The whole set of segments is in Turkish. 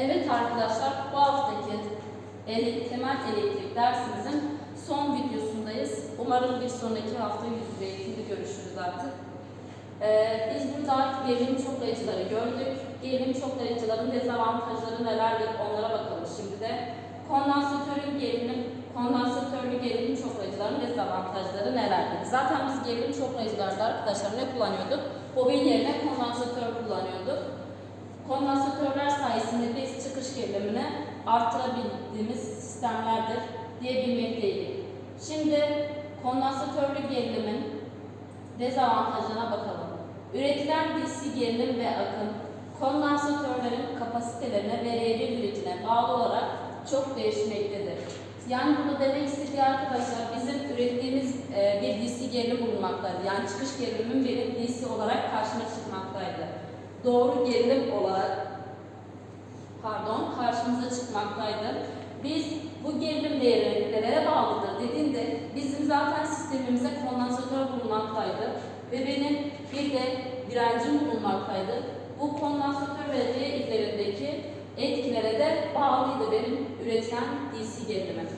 Evet arkadaşlar, bu haftaki temel elektrik dersimizin son videosundayız. Umarım bir sonraki hafta yüz yüze eğitimde görüşürüz artık. Ee, biz burada gerilim çoklayıcıları gördük. Gerilim çoklayıcıların dezavantajları nelerdir onlara bakalım şimdi de. Kondansatörün gerilim, kondansatörlü gerilim çoklayıcıların dezavantajları nelerdir? Zaten biz gerilim çoklayıcılarda arkadaşlar ne kullanıyorduk? Bobin yerine kondansatör kullanıyorduk. Kondansatörler sayesinde biz çıkış gerilimini arttırabildiğimiz sistemlerdir diyebilmekteydik. Şimdi kondansatörlü gerilimin dezavantajına bakalım. Üretilen DC gerilim ve akım kondansatörlerin kapasitelerine ve R1 direncine bağlı olarak çok değişmektedir. Yani burada demek istediği arkadaşlar bizim ürettiğimiz e, bir DC gerilim bulunmaktaydı. Yani çıkış gerilimin benim DC olarak karşıma çıkmaktaydı. Doğru gerilim olarak pardon karşımıza çıkmaktaydı. Biz bu gerilim değeri nelere bağlıdır dediğinde bizim zaten sistemimize kondansatör bulunmaktaydı ve benim bir de direncim bulunmaktaydı. Bu kondansatör ve D üzerindeki etkilere de bağlıydı benim üretilen DC gerilimim.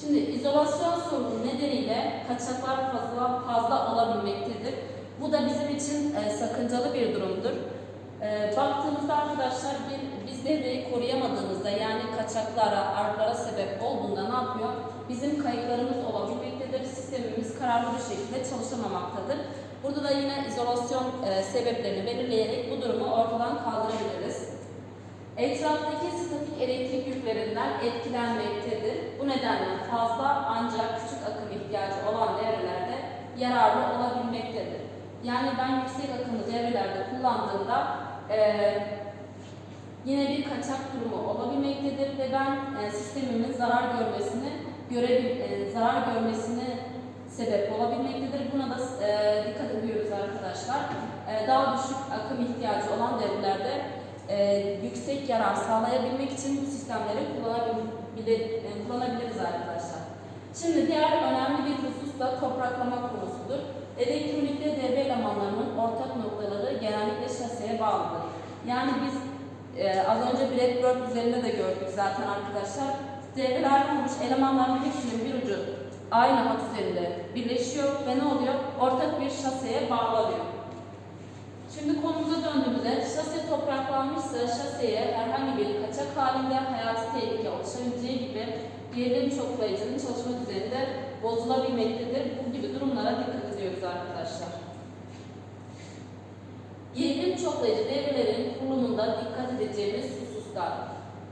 Şimdi izolasyon sorunu nedeniyle kaçaklar fazla fazla olabilmektedir. Bu da bizim için e, sakıncalı bir durumdur. E, baktığımızda arkadaşlar bir, biz devreyi koruyamadığımızda yani kaçaklara, artlara sebep olduğunda ne yapıyor? Bizim kayıplarımız olabilmektedir. Sistemimiz kararlı bir şekilde çalışamamaktadır. Burada da yine izolasyon e, sebeplerini belirleyerek bu durumu ortadan kaldırabiliriz. Etraftaki statik elektrik yüklerinden etkilenmektedir. Bu nedenle fazla ancak küçük akım ihtiyacı olan devrelerde yararlı olabilmektedir. Yani ben yüksek akımlı devrelerde kullandığımda eee, yine bir kaçak durumu olabilmektedir ve ben e, sistemimin zarar görmesini görebil, e, zarar görmesini sebep olabilmektedir. Buna da e, dikkat ediyoruz arkadaşlar. E, daha düşük akım ihtiyacı olan devrelerde e, yüksek yarar sağlayabilmek için bu sistemleri kullanabilir, e, kullanabiliriz arkadaşlar. Şimdi diğer önemli bir husus da topraklama konusudur. Elektronikte devre elemanlarının ortak noktaları bağlıdır. Yani biz e, az önce Blackboard üzerinde de gördük zaten arkadaşlar. Devrelerden olmuş elemanların hepsinin bir ucu aynı hat üzerinde birleşiyor ve ne oluyor? Ortak bir şaseye bağlanıyor. Şimdi konumuza döndüğümüzde şase topraklanmışsa şaseye herhangi bir kaçak halinde hayati tehlike oluşabileceği gibi gerilim çoklayıcının çalışma düzeni de bozulabilmektedir. Bu gibi durumlara dikkat ediyoruz arkadaşlar. Gerilim çoklayıcı devrelerin kurulumunda dikkat edeceğimiz hususlar.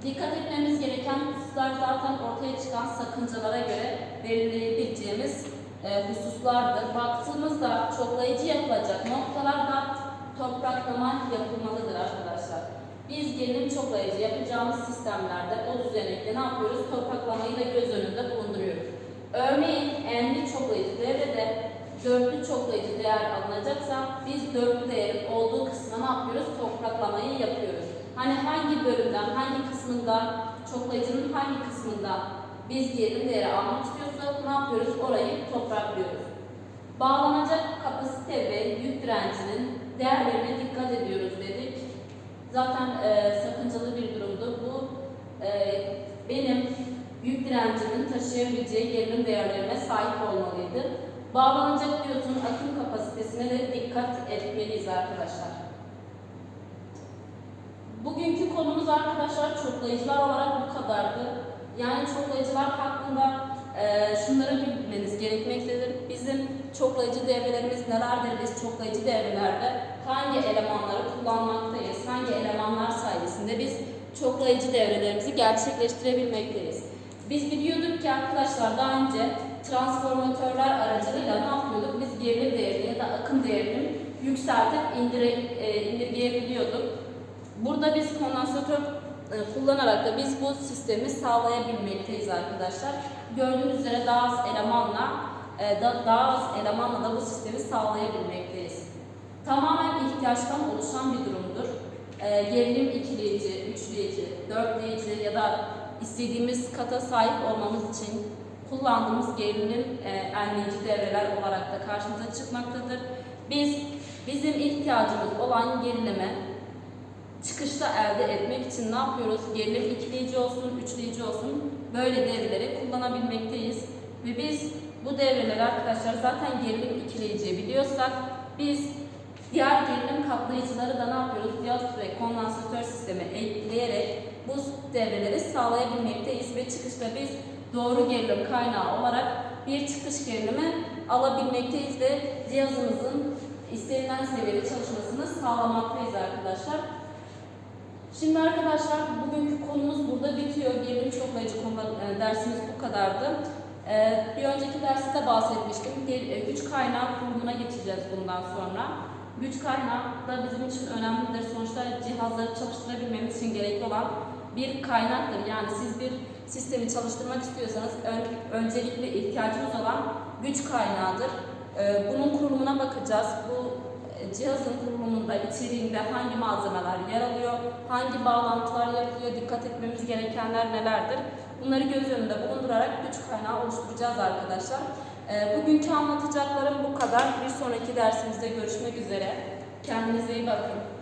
Dikkat etmemiz gereken hususlar zaten ortaya çıkan sakıncalara göre belirleyebileceğimiz e, hususlardır. Baktığımızda çoklayıcı yapılacak noktalarda topraklama yapılmalıdır arkadaşlar. Biz gerilim çoklayıcı yapacağımız sistemlerde o düzenekte ne yapıyoruz? Topraklamayı da göz önünde bulunduruyoruz. Örneğin devrede dörtlü çoklayıcı değer alınacaksa biz dörtlü değerin olduğu kısmına ne yapıyoruz? Topraklamayı yapıyoruz. Hani hangi bölümden, hangi kısmından, çoklayıcının hangi kısmında biz gerilim değeri almak istiyorsak ne yapıyoruz? Orayı topraklıyoruz. Bağlanacak kapasite ve yük direncinin değerlerine dikkat ediyoruz dedik. Zaten e, sakıncalı bir durumdu. Bu e, benim yük direncimin taşıyabileceği gerilim değerlerine sahip olmalıydı. Bağlanacak diyotun akım kapasitesine de dikkat etmeliyiz arkadaşlar. Bugünkü konumuz arkadaşlar çoklayıcılar olarak bu kadardı. Yani çoklayıcılar hakkında e, şunları bilmeniz gerekmektedir. Bizim çoklayıcı devrelerimiz nelerdir? Biz çoklayıcı devrelerde hangi elemanları kullanmaktayız? Hangi elemanlar sayesinde biz çoklayıcı devrelerimizi gerçekleştirebilmekteyiz? Biz biliyorduk ki arkadaşlar daha önce transformatörler aracılığıyla ne yapıyorduk? Biz gerilim değerini ya da akım değerini yükseltip indire, e, indirgeyebiliyorduk. Burada biz kondansatör e, kullanarak da biz bu sistemi sağlayabilmekteyiz arkadaşlar. Gördüğünüz üzere daha az elemanla e, da, daha az elemanla da bu sistemi sağlayabilmekteyiz. Tamamen ihtiyaçtan oluşan bir durumdur. E, gerilim ikileyici, üçleyici, dörtleyici ya da istediğimiz kata sahip olmamız için kullandığımız gerilim e, enleyici devreler olarak da karşımıza çıkmaktadır. Biz bizim ihtiyacımız olan gerilime çıkışta elde etmek için ne yapıyoruz? Gerilim ikileyici olsun, üçleyici olsun böyle devreleri kullanabilmekteyiz. Ve biz bu devreleri arkadaşlar zaten gerilim ikileyici biliyorsak biz diğer gerilim katlayıcıları da ne yapıyoruz? Diyot ve kondansatör sistemi ekleyerek bu devreleri sağlayabilmekteyiz ve çıkışta biz doğru gerilim kaynağı olarak bir çıkış gerilimi alabilmekteyiz ve cihazımızın istenilen seviyede çalışmasını sağlamaktayız arkadaşlar. Şimdi arkadaşlar bugünkü konumuz burada bitiyor. Gerilim çoklayıcı konular, e, dersimiz bu kadardı. E, bir önceki derste de bahsetmiştim. E, güç kaynağı kurulumuna geçeceğiz bundan sonra. Güç kaynağı da bizim için önemlidir. Sonuçta cihazları çalıştırabilmemiz için gerekli olan bir kaynaktır. Yani siz bir sistemi çalıştırmak istiyorsanız ön- öncelikle ihtiyacınız olan güç kaynağıdır. E, bunun kurulumuna bakacağız. Bu e, cihazın kurulumunda, içeriğinde hangi malzemeler yer alıyor, hangi bağlantılar yapılıyor, dikkat etmemiz gerekenler nelerdir? Bunları göz önünde bulundurarak güç kaynağı oluşturacağız arkadaşlar. E, Bugünkü anlatacaklarım bu kadar. Bir sonraki dersimizde görüşmek üzere. Kendinize iyi bakın.